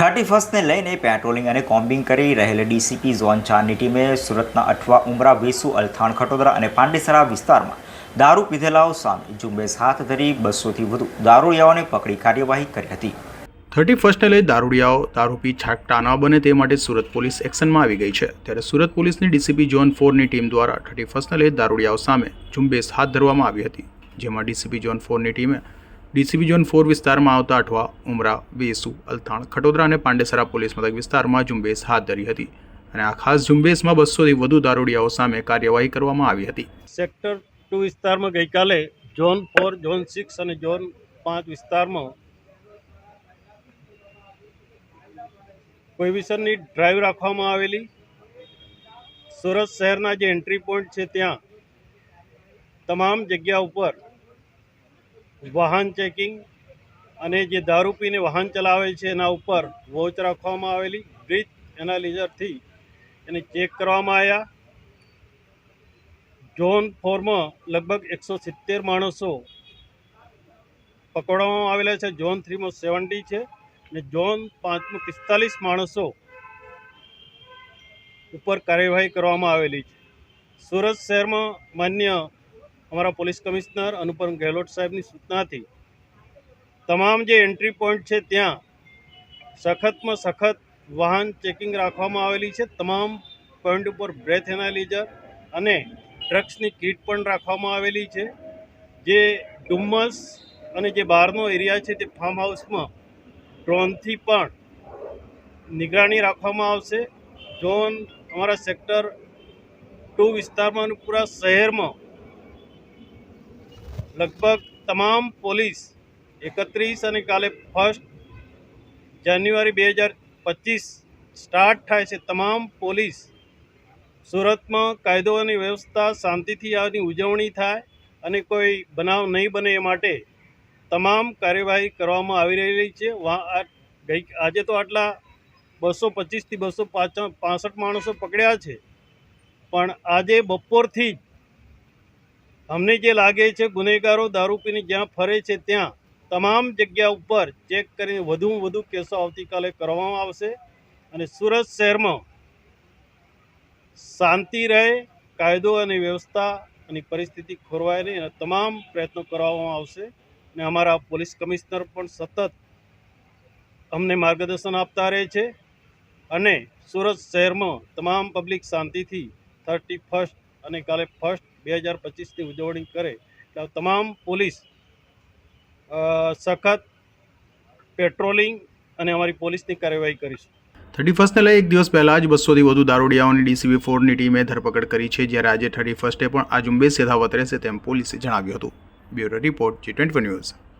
Thirty ફર્સ્ટને લઈને patrolling અને combing કરી રહેલી ડીસીપી ઝોન ચારની ટીમે સુરતના અઠવા ઉમરા વેસુ અલથાણ ખટોદરા અને પાંડેસરા વિસ્તારમાં દારૂ પીધેલાઓ સામે ઝુંબેશ હાથ ધરી બસોથી વધુ દારૂડિયાઓને પકડી કાર્યવાહી કરી હતી. થર્ટી ફર્સ્ટને લઈ દારૂડિયાઓ દારૂ પી છાકટા ન બને તે માટે સુરત પોલીસ એક્શનમાં આવી ગઈ છે. ત્યારે સુરત પોલીસની ડીસીપી ઝોન ફોરની ટીમ દ્વારા થર્ટી ફર્સ્ટને લઈ દારૂડિયાઓ સામે ઝુંબેશ હાથ ધરવામાં આવી હતી, જેમાં ડીસીપી ઝોન ફોરની ટીમે ડીસીપી ઝોન ફોર વિસ્તારમાં આવતા અઠવા ઉમરા, વેસુ, અલથાણ, ખટોદરા અને પાંડેસરા પોલીસ મથક વિસ્તારમાં ઝુંબેશ હાથ ધરી હતી અને આ ખાસ ઝુંબેશમાં બસોથી વધુ દારૂડિયાઓ સામે કાર્યવાહી કરવામાં આવી હતી. સેક્ટર ટુ વિસ્તારમાં ગઈકાલે ઝોન ફોર, ઝોન સિક્સ અને ઝોન પાંચ વિસ્તારમાં પ્રોહિબિશનની ડ્રાઈવ રાખવામાં આવેલી. સુરત શહેરના જે એન્ટ્રી પોઈન્ટ છે ત્યાં તમામ જગ્યા ઉપર વાહન ચેકિંગ અને જે દારૂ પીને વાહન ચલાવે છે એના ઉપર વોચ રાખવામાં આવેલી, બ્રિજ એનાલિઝરથી એને ચેક કરવામાં આવ્યા ઝોન ફોરમાં લગભગ એકસો સિત્તેર માણસો પકડવામાં આવેલા છે. ઝોન થ્રીમાં સેવન્ટી છે અને ઝોન પાંચમાં પિસ્તાલીસ માણસો ઉપર કાર્યવાહી કરવામાં આવેલી છે. સુરત શહેરમાં માન્ય અમારા પોલીસ કમિશનર અનુપમ ગેહલોત સાહેબની સૂચનાથી તમામ જે એન્ટ્રી પોઈન્ટ છે ત્યાં સખતમાં સખત વાહન ચેકિંગ રાખવામાં આવેલી છે. તમામ પોઈન્ટ ઉપર બ્રેથ એનાલિઝર અને ડ્રગ્સની કીટ પણ રાખવામાં આવેલી છે. જે ડુમ્મસ અને જે બહારનો એરિયા છે તે ફાર્મ હાઉસમાં ડ્રોનથી પણ નિગરાની રાખવામાં આવશે. ઝોન અમારા સેક્ટર ટુ વિસ્તારમાં પૂરા શહેરમાં લગભગ તમામ પોલીસ એકત્રીસ અને કાલે ફર્સ્ટ જાન્યુઆરી બે હજાર પચીસ સ્ટાર્ટ થાય છે. તમામ પોલીસ સુરતમાં કાયદો અને વ્યવસ્થા શાંતિથી આની ઉજવણી થાય અને કોઈ બનાવ નહીં બને એ માટે તમામ કાર્યવાહી કરવામાં આવી રહેલી છે. ગઈ આજે તો આટલા બસો પચીસથી બસો પાસઠ માણસો પકડ્યા છે. પણ આજે બપોરથી જ અમને જે લાગે છે ગુનેગારો દારૂ પીને જ્યાં ફરે છે ત્યાં તમામ જગ્યા ઉપર ચેક કરીને વધુમાં વધુ કેસો આવતીકાલે કરવામાં આવશે અને સુરત શહેરમાં શાંતિ રહે, કાયદો અને વ્યવસ્થા અને પરિસ્થિતિ ખોરવાય નહીં અને તમામ પ્રયત્નો કરવામાં આવશે અને અમારા પોલીસ કમિશનર પણ સતત અમને માર્ગદર્શન આપતા રહે છે અને સુરત શહેરમાં તમામ પબ્લિક શાંતિથી થર્ટી ફર્સ્ટ અને કાલે ફર્સ્ટ બે હજાર પચીસની ઉજવણી કરે એટલે તમામ પોલીસ સખત પેટ્રોલિંગ અને અમારી પોલીસની કાર્યવાહી કરીશું. થર્ટી ફર્સ્ટને લઈ એક દિવસ પહેલાં જ બસોથી વધુ દારૂડિયાઓની ડીસીબી ફોરની ટીમે ધરપકડ કરી છે, જ્યારે આજે થર્ટી ફર્સ્ટે પણ આ ઝુંબેશ યથાવત રહેશે તેમ પોલીસે જણાવ્યું હતું. Bureau report G twenty news.